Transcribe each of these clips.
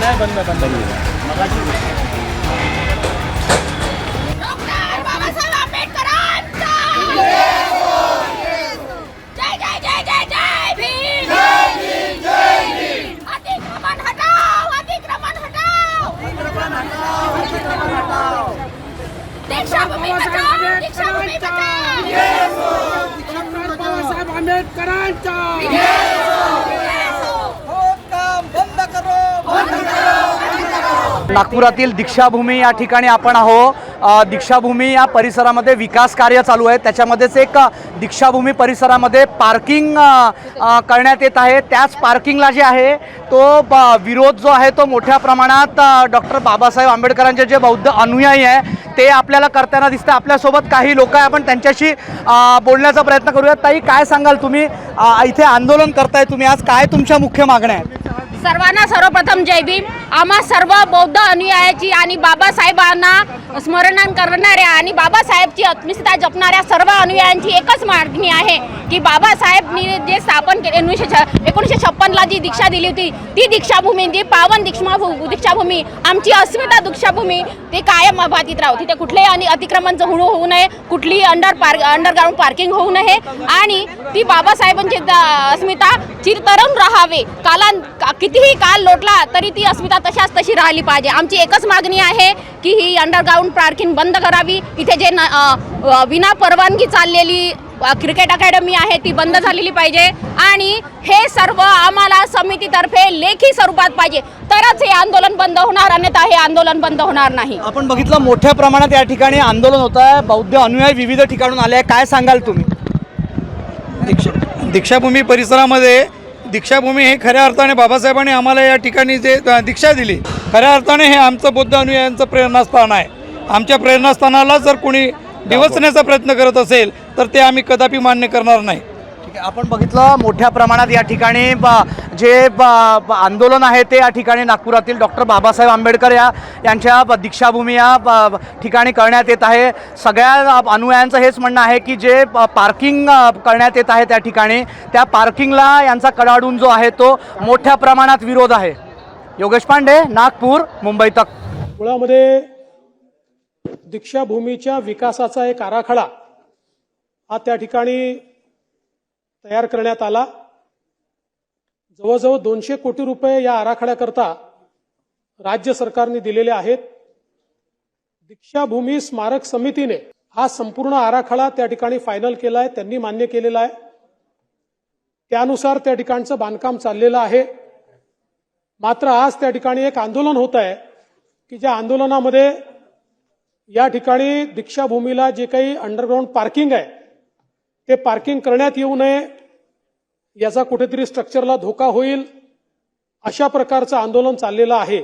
बंद बंद डॉक्टर बाबासाहेब आंबेडकरांचा जय जय जय जय जय भीम अतिक्रमण हटाओ अतिक्रमण हटाओ दीक्षाभूमी बचाओ दीक्षाभूमी बचाओ डॉक्टर बाबासाहेब आंबेडकरांचा नागपुरातील दीक्षाभूमी या ठिकाणी आपण आहो दीक्षाभूमी या परिसरामध्ये विकास कार्य चालू आहे त्याच्यामध्येच एक दीक्षाभूमी परिसरामध्ये पार्किंग करण्यात येत आहे. त्याच पार्किंगला जे आहे तो विरोध जो आहे तो मोठ्या प्रमाणात डॉक्टर बाबासाहेब आंबेडकरांचे जे बौद्ध अनुयायी आहे ते आपल्याला करताना दिसतं आपल्यासोबत काही लोक आहे. आपण त्यांच्याशी बोलण्याचा प्रयत्न करूया ताई काय सांगाल तुम्ही? इथे आंदोलन करताय तुम्ही आज. काय तुमच्या मुख्य मागण्या आहेत? सर्वांना सर्वप्रथम जय भीम. आम्हा सर्व बौद्ध अनुयायाची आणि बाबासाहेबांना स्मरण करणाऱ्या आणि बाबासाहेबची अस्मिता जपणाऱ्या सर्व अनुयायांची एकच मागणी आहे की बाबासाहेबनी जे स्थापन केले एकोणीसशे छ एकोणीसशे छप्पनला जी दीक्षा दिली होती ती दीक्षाभूमी जी पावन दीक्षा दीक्षाभूमी आमची अस्मिता दीक्षाभूमी ते कायम अबाधित राहू. तिथे कुठलेही आणि अतिक्रमणचं होऊ होऊ नये कुठलीही अंडर पार्क अंडरग्राऊंड पार्किंग होऊ नये आणि ती बाबासाहेबांची अस्मिता चिरतरण राहावे. काला का- कितीही काल लोटला तरी ती अस्मिता तशाच तशी राहिली पाहिजे. आमची एकच मागणी आहे की ही अंडरग्राऊंड पार्किंग बंद करावी. इथे जे न- विना परवानगी चाललेली क्रिकेट अकॅडमी आहे ती बंद झालेली पाहिजे. आणि हे सर्व आम्हाला समितीतर्फे लेखी स्वरूपात पाहिजे. तरच हे आंदोलन बंद होणार अन्यथा हे आंदोलन बंद होणार नाही. आपण बघितलं मोठ्या प्रमाणात या ठिकाणी आंदोलन होत आहे. बौद्ध अनुयायी विविध ठिकाणून आले आहे. काय सांगाल तुम्ही? दीक्षा दीक्षाभूमी परिसरामध्ये दीक्षाभूमी हे खऱ्या अर्थाने बाबासाहेबांनी आम्हाला या ठिकाणी जे दीक्षा दिली. खऱ्या अर्थाने हे आमचं बौद्ध अनुयायांचं प्रेरणास्थान आहे. आमच्या प्रेरणास्थानाला जर कोणी डिवचण्याचा प्रयत्न करत असेल तर ते आम्ही कदापि मान्य करणार नाही. आपण बघितलं मोठ्या प्रमाणात या ठिकाणी ब- जे आंदोलन आहे ते या ठिकाणी नागपुरातील डॉक्टर बाबासाहेब आंबेडकर या यांच्या दीक्षाभूमी या ठिकाणी करण्यात येत आहे. सगळ्या अनुयायांचं हेच म्हणणं आहे की जे पार्किंग करण्यात येत आहे त्या ठिकाणी त्या पार्किंगला यांचा कडाडून जो आहे तो मोठ्या प्रमाणात विरोध आहे. योगेश पांडे नागपूर मुंबई तक. मुळामध्ये दीक्षाभूमीच्या विकासाचा एक आराखडा हा त्या ठिकाणी तयार करण्यात आला. जवळजवळ दोनशे कोटी रुपये या आराखड्याकरता राज्य सरकारने दिलेले आहेत. दीक्षाभूमी स्मारक समितीने हा संपूर्ण आराखडा त्या ठिकाणी फायनल केला आहे त्यांनी मान्य केलेला आहे. त्यानुसार त्या ठिकाणचं बांधकाम चाललेलं आहे. मात्र आज त्या ठिकाणी एक आंदोलन होत आहे की ज्या आंदोलनामध्ये या ठिकाणी दीक्षाभूमीला जे काही अंडरग्राऊंड पार्किंग आहे ते पार्किंग करण्यात येऊ नये. याचा कुठेतरी स्ट्रक्चरला धोका होईल. अशा प्रकारचं आंदोलन चाललेलं आहे.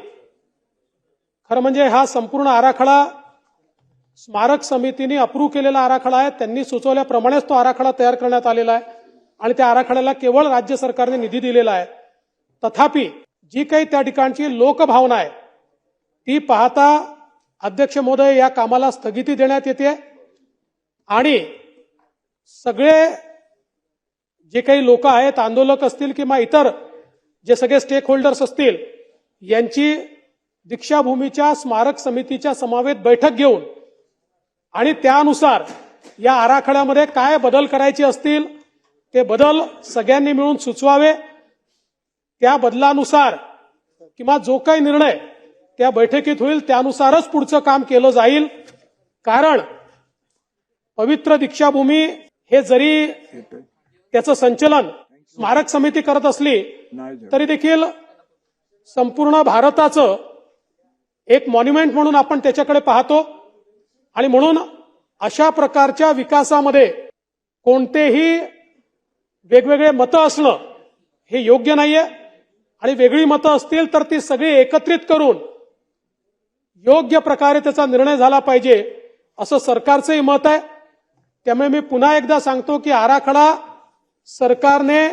खरं म्हणजे हा संपूर्ण आराखडा स्मारक समितीने अप्रूव्ह केलेला आराखडा आहे. त्यांनी सुचवल्याप्रमाणेच तो आराखडा तयार करण्यात आलेला आहे. आणि त्या आराखड्याला केवळ राज्य सरकारने निधी दिलेला आहे. तथापि जी काही त्या ठिकाणची लोकभावना आहे ती पाहता अध्यक्ष महोदय या कामाला स्थगिती देण्यात येते. आणि सगळे जे काही लोक आहेत आंदोलक असतील किंवा इतर जे सगळे स्टेक होल्डर्स असतील यांची दीक्षाभूमीच्या स्मारक समितीच्या समावेत बैठक घेऊन आणि त्यानुसार या आराखड्यामध्ये काय बदल करायचे असतील ते बदल सगळ्यांनी मिळून सुचवावे. त्या बदलानुसार किंवा जो काही निर्णय त्या बैठकीत होईल त्यानुसारच पुढचं काम केलं जाईल. कारण पवित्र दीक्षाभूमी हे जरी त्याचं संचलन स्मारक समिती करत असली तरी देखील संपूर्ण भारताचं एक मॉन्युमेंट म्हणून आपण त्याच्याकडे पाहतो. आणि म्हणून अशा प्रकारच्या विकासामध्ये कोणतेही वेगवेगळे मतं असणं हे योग्य नाहीये. आणि वेगळी मतं असतील तर ती सगळी एकत्रित करून योग्य प्रकारे त्याचा निर्णय झाला पाहिजे असं सरकारचंही मत आहे. त्यामुळे मी पुन्हा एकदा सांगतो की आराखडा सरकारने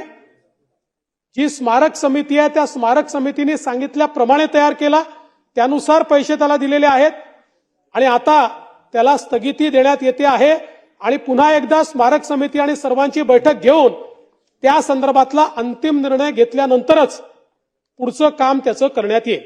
जी स्मारक समिती आहे त्या स्मारक समितीने सांगितल्याप्रमाणे तयार केला त्यानुसार पैसे त्याला दिलेले आहेत आणि आता त्याला स्थगिती देण्यात येते आहे आणि पुन्हा एकदा स्मारक समिती आणि सर्वांची बैठक घेऊन त्या संदर्भातला अंतिम निर्णय घेतल्यानंतरच पुढचं काम त्याचं करण्यात येईल.